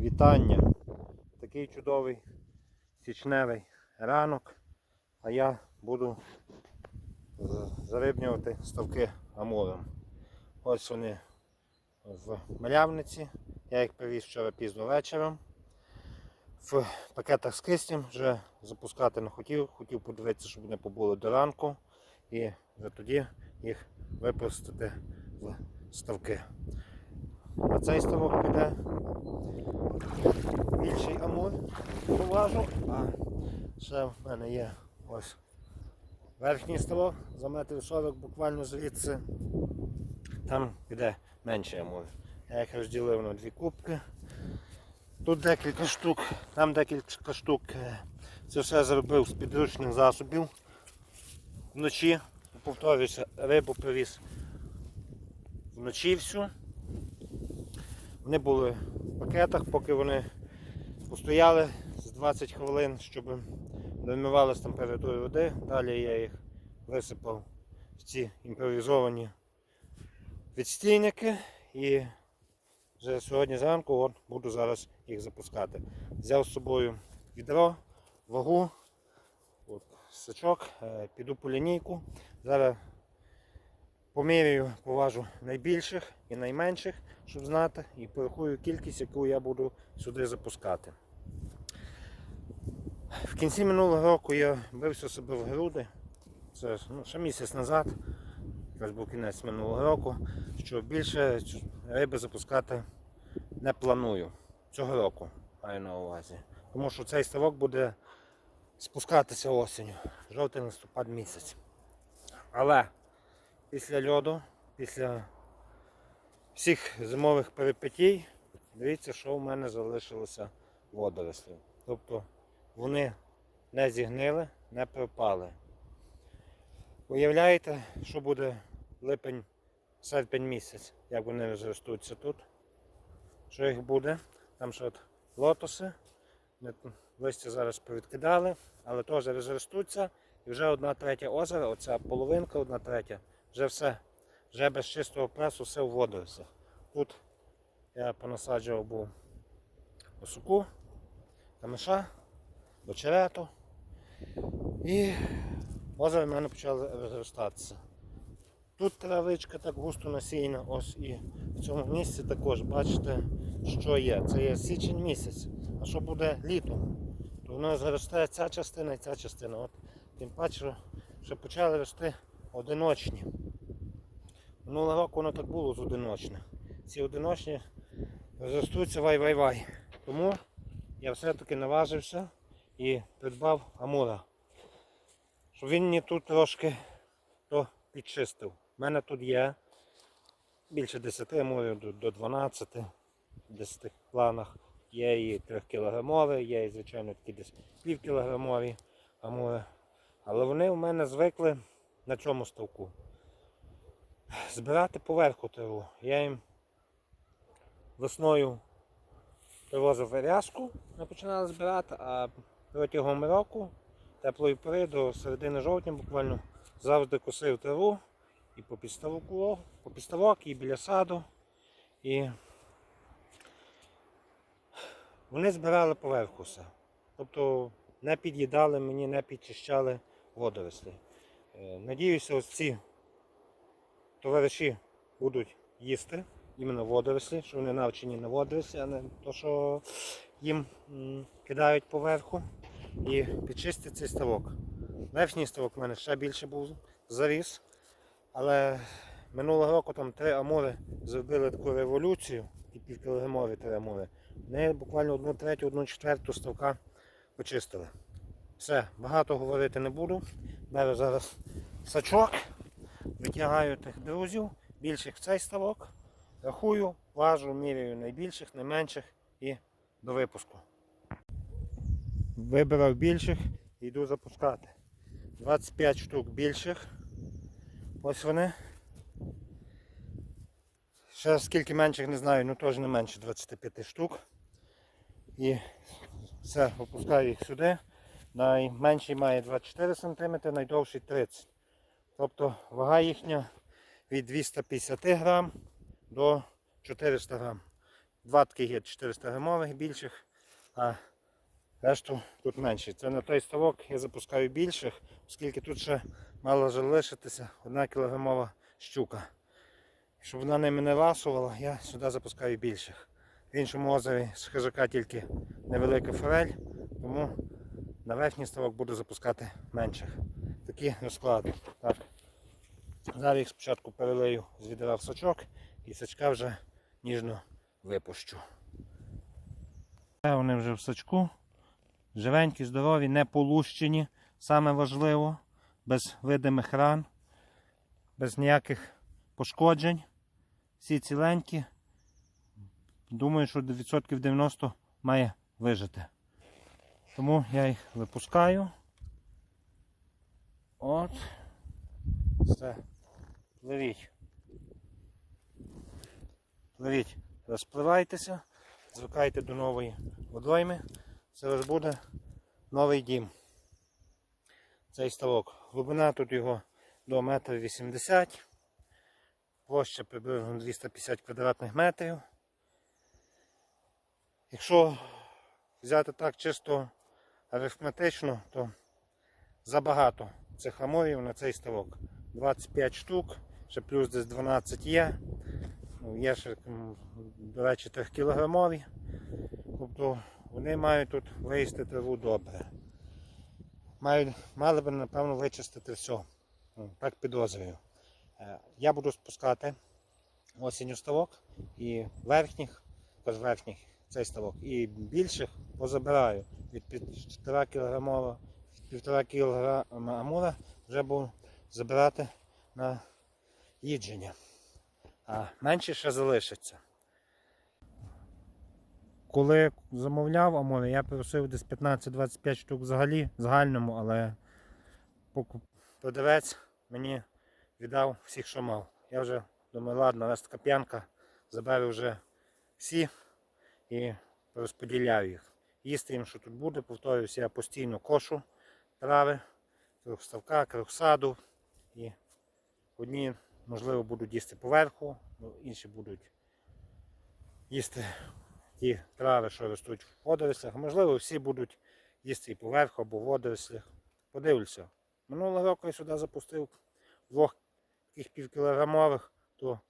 вітання. Такий чудовий січневий ранок, а я буду зарибнювати ставки амуром. Ось вони в малявниці. Я їх привіз вчора пізно вечором. В пакетах з киснем вже запускати не хотів, хотів подивитися, щоб вони побули до ранку і вже тоді їх випустити в ставки. На цей ставок піде більший амур поважу, а ще в мене є ось верхній ставок за метрів 40 буквально звідси. Там піде менший амур. Я їх розділив на дві кубки. Тут декілька штук, там декілька штук. Е, Це все зробив з підручних засобів. Вночі, повторюся, рибу привіз вночі всю. Вони були в пакетах, поки вони постояли з 20 хвилин, щоб домивалася температура води. Далі я їх висипав в ці імпровізовані відстійники і вже сьогодні зранку от, буду зараз їх запускати. Взяв з собою відро, вагу, от, сачок, е, піду по лінійку. Зараз поміряю, поважу найбільших і найменших, щоб знати, і порахую кількість, яку я буду сюди запускати. В кінці минулого року я бився себе в груди. Це ну, ще місяць назад, якраз був кінець минулого року, що більше риби запускати не планую цього року, маю на увазі. Тому що цей ставок буде спускатися осінню, жовтий листопад місяць. Але після льоду, після всіх зимових перипетій, дивіться, що в мене залишилося водорослів. Тобто вони не зігнили, не пропали. Уявляєте, що буде липень, серпень місяць, як вони розростуться тут. Що їх буде? Там ще от лотоси. Листя зараз повідкидали, але теж розростуться. І вже одна третя озера, оця половинка, одна третя, вже все, вже без чистого пресу, все в водоросях. Тут я понасаджував був осуку, камиша, бочерету. І озеро в мене почало розростатися. Тут травичка так густо насіяна, ось і в цьому місці також бачите, що є. Це є січень місяць. А що буде літом? То воно заросте ця частина і ця частина. От, тим паче, що почали рости одиночні. Минулого року воно так було з одиночних. Ці одиночні розростуться вай-вай-вай. Тому я все-таки наважився і придбав амура. Щоб він мені тут трошки то підчистив. У мене тут є більше 10 амурів до- до 12 в 10 планах. Є і 3 кілограмові, є і, звичайно, такі десь півкілограмові амури. Але вони в мене звикли на цьому ставку. Збирати поверху траву. Я їм весною привозив вирязку, ми починали збирати, а протягом року, теплої пори до середини жовтня буквально завжди косив траву і по підставку, по підставок, і біля саду. І вони збирали поверху все. Тобто не під'їдали мені, не підчищали водорослі. Е, Надіюся, ось ці товариші будуть їсти іменно водорослі, що вони навчені на водорослі, а не то, що їм кидають поверху і підчистять цей ставок. Верхній ставок в мене ще більше був заріс. Але минулого року там три амури зробили таку революцію, і півкілограмові три амури. Вони буквально одну третю, одну четверту ставка почистили. Все, багато говорити не буду. Беру зараз сачок, витягаю тих друзів, більших в цей ставок, рахую, важу, міряю найбільших, найменших і до випуску. Вибирав більших йду запускати. 25 штук більших. Ось вони. Ще скільки менших не знаю, ну теж не менше 25 штук. І все, опускаю їх сюди. Найменший має 24 см, найдовший 30 Тобто вага їхня від 250 грам до 400 грам. два таких є 400 грамових більших, а решту тут менші. Це на той ставок я запускаю більших, оскільки тут ще мало залишитися одна кілограмова щука. Щоб вона ними не ласувала, я сюди запускаю більших. В іншому озері з хижака тільки невелика форель, тому на верхній ставок буду запускати менших. Такі розклади. Так. Зараз їх спочатку перелию з відра в сачок і сачка вже ніжно випущу. Вони вже в сачку. Живенькі, здорові, не полущені. Саме важливо, без видимих ран, без ніяких пошкоджень. Всі ціленькі. Думаю, що відсотків 90 має вижити. Тому я їх випускаю. От. Все. Пливіть. Пливіть, розпливайтеся, звикайте до нової водойми. Це ваш буде новий дім. Цей ставок. Глибина тут його до 1,80 м. Площа приблизно 250 квадратних метрів. Якщо взяти так чисто арифметично, то забагато цих амурів на цей ставок. 25 штук, ще плюс десь 12 є. Ну, Є ще, до речі, 3 кілограмові. Тобто вони мають тут виїсти траву добре. Мають, мали б, напевно, вичистити все. Ну, Так підозрюю. Е, Я буду спускати осінню ставок і верхніх, тож верхніх цей ставок, і більших позабираю від 1,5 кг, 1,5 кг амура вже буду забирати на їдження. А менше ще залишиться. Коли замовляв амури, я просив десь 15-25 штук взагалі загальному, але продавець мені віддав всіх, що мав. Я вже думаю, ладно, раз така п'янка, заберу вже всі і розподіляю їх. Їсти їм, що тут буде, повторююсь, я постійно кошу трави, ставка, круг. І одні, можливо, будуть їсти поверху, ну, інші будуть їсти ті трави, що ростуть в водорослях. Можливо, всі будуть їсти і поверху або в водорослях. Подивлюся. Минулого року я сюди запустив двох таких півкілограмових, то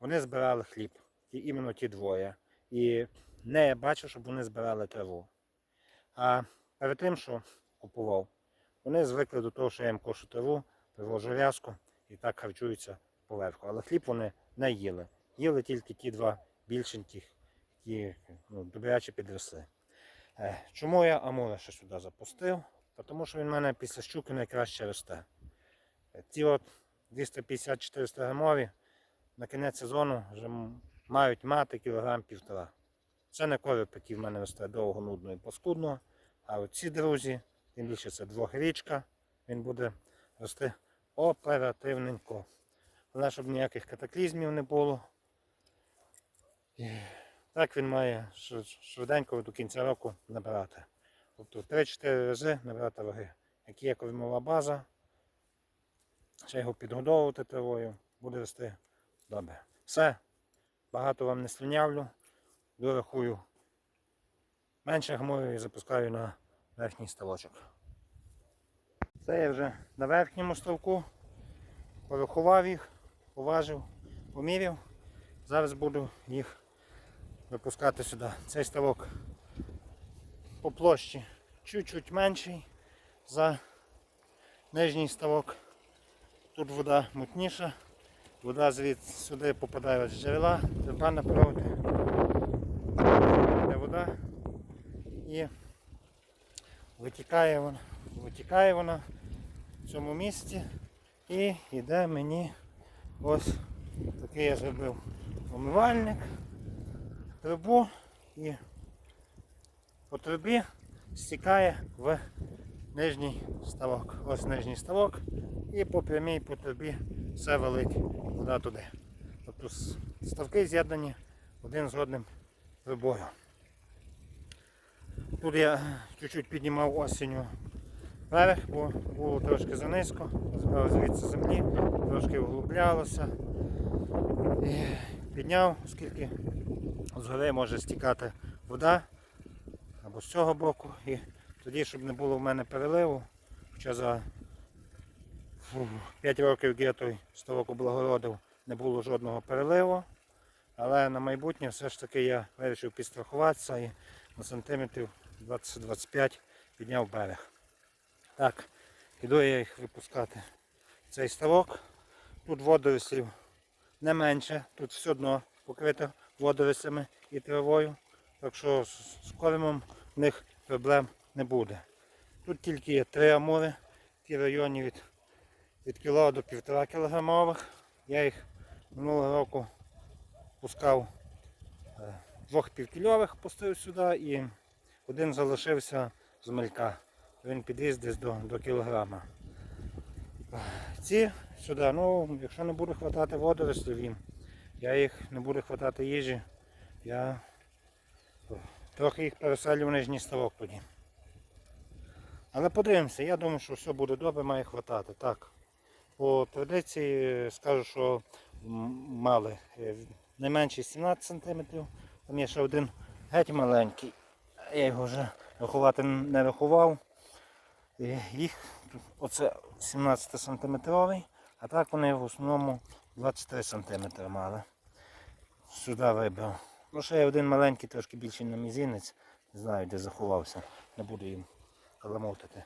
вони збирали хліб. Ті, іменно ті двоє. І не я бачив, щоб вони збирали траву. А перед тим, що купував, вони звикли до того, що я їм кошу траву, привожу в'язку і так харчуються поверху. Але хліб вони не їли. Їли тільки ті два більшеньких, які ну, добряче підросли. Е, Чому я амура ще сюди запустив? Тому що він в мене після щуки найкраще росте. Е, Ці от 250-400 грамові на кінець сезону вже мають мати кілограм півтора. Це не короб, який в мене росте довго, нудно і паскудно. А от ці друзі, тим більше це двохрічка, він буде рости оперативненько. Головне, щоб ніяких катаклізмів не було. Так він має швиденько до кінця року набирати. Тобто 3-4 рази набирати ваги. Як є кормова база, ще його підгодовувати травою, буде рости добре. Все. Багато вам не слюнявлю. Дорахую. Менше гмою і запускаю на верхній ставочок. Це я вже на верхньому ставку. Порахував їх, поважив, поміряв. Зараз буду їх випускати сюди. Цей ставок по площі чуть-чуть менший за нижній ставок. Тут вода мутніша, вода звідси сюди попадає з джерела, треба направити. Йде вода і витікає вона, витікає вона в цьому місці і йде мені ось такий я зробив умивальник, трубу і по трубі стікає в нижній ставок. Ось нижній ставок і по прямій по трубі все валить вода туди. Тобто ставки з'єднані один з одним трубою. Тут я чуть-чуть піднімав осінню вверх, бо було трошки занизько, збирав звідси землі, трошки вглублялося. І підняв, оскільки згори може стікати вода або з цього боку. І тоді, щоб не було в мене переливу, хоча за 5 років я той ставок облагородив, не було жодного переливу. Але на майбутнє все ж таки я вирішив підстрахуватися і на сантиметрів 20-25 підняв берег. Так, іду я їх випускати. Цей ставок. Тут водорослів не менше, тут все одно покрите водорослями і травою. Так що з кормом в них проблем не буде. Тут тільки є три амури, ті районі від, від кіло до півтора кілограмових. Я їх минулого року пускав е, двох півкільових пустив сюди і один залишився з малька. Він підріс десь до, до кілограма. Ці сюди, ну, якщо не буде хватати водорослів їм, я їх не буду хватати їжі, я трохи їх переселю в нижній ставок тоді. Але подивимося, я думаю, що все буде добре, має хватати. Так. По традиції скажу, що мали е, найменший 17 см. Там є ще один геть маленький. Я його вже рахувати не рахував. Їх тут оце 17 сантиметровий, а так вони в основному 23 см мали. Сюди вибрав. Ну ще є один маленький, трошки більший на мізинець. Не знаю, де заховався. Не буду їм каламутити.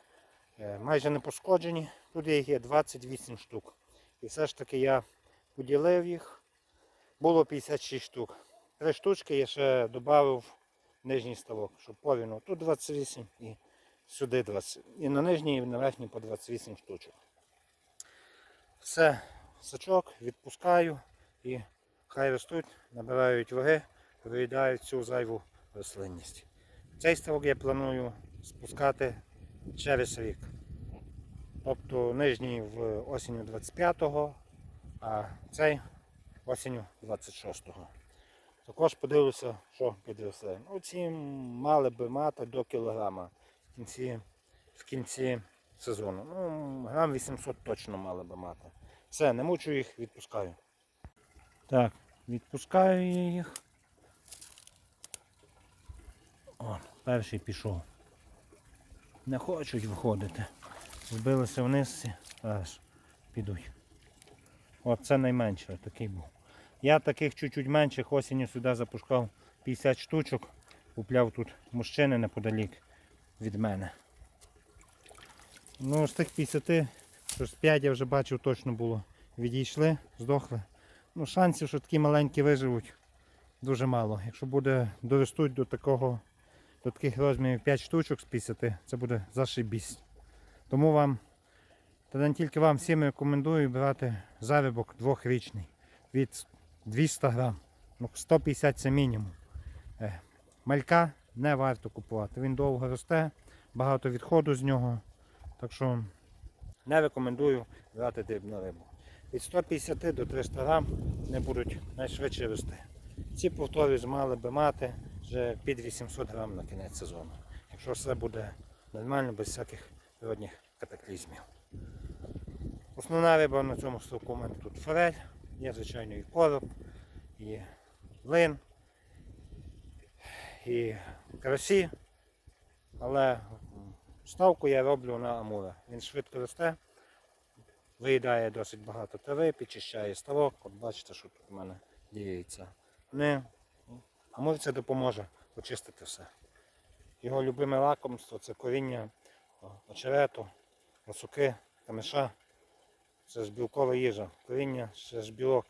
Е, Майже не пошкоджені. Тут їх є 28 штук. І все ж таки я поділив їх. Було 56 штук. Три штучки я ще додав нижній ставок, щоб повіну. Тут 28 і сюди 20. І на нижній, і на верхній по 28 штучок. Все, сачок відпускаю і хай ростуть, набирають ваги, виїдають цю зайву рослинність. Цей ставок я планую спускати через рік. Тобто нижній в осінню 25-го, а цей осінню 26-го. Також подивлюся, що підросли. Ну, ці мали би мати до кілограма в кінці, в кінці сезону. Ну, грам 800 точно мали би мати. Все, не мучу їх, відпускаю. Так, відпускаю я їх. О, перший пішов. Не хочуть виходити. Збилися вниз, аж підуть. От це найменше, такий був. Я таких чуть-чуть менших осінню сюди запускав 50 штучок. Купляв тут мужчини неподалік від мене. Ну, з тих 50, що з 5 я вже бачив точно було. Відійшли, здохли. Ну, шансів, що такі маленькі виживуть, дуже мало. Якщо буде доростуть до такого, до таких розмірів 5 штучок з 50, це буде зашибісь. Тому вам, та не тільки вам всім рекомендую брати заробок двохрічний від 200 грам. Ну, 150 це мінімум. Е, Малька не варто купувати. Він довго росте, багато відходу з нього. Так що не рекомендую брати дрібну рибу. Від 150 до 300 грам не будуть найшвидше рости. Ці повторюсь, мали би мати вже під 800 грам на кінець сезону. Якщо все буде нормально, без всяких природних катаклізмів. Основна риба на цьому ставку у мене тут форель, є звичайно і короб, і лин, і карасі. Але ставку я роблю на амура. Він швидко росте, виїдає досить багато трави, підчищає ставок. От бачите, що тут у мене діється. Не, амур це допоможе почистити все. Його любиме лакомство це коріння очерету, осуки, камеша. Це ж білкова їжа. Коріння, це ж білок.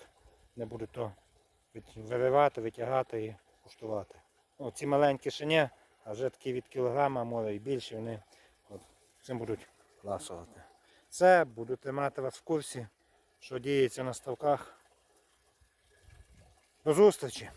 Не буду то виривати, витягати і куштувати. Ці маленькі ні, а вже такі від кілограма, може і більше, вони цим будуть ласувати. Це буду тримати вас в курсі, що діється на ставках. До зустрічі!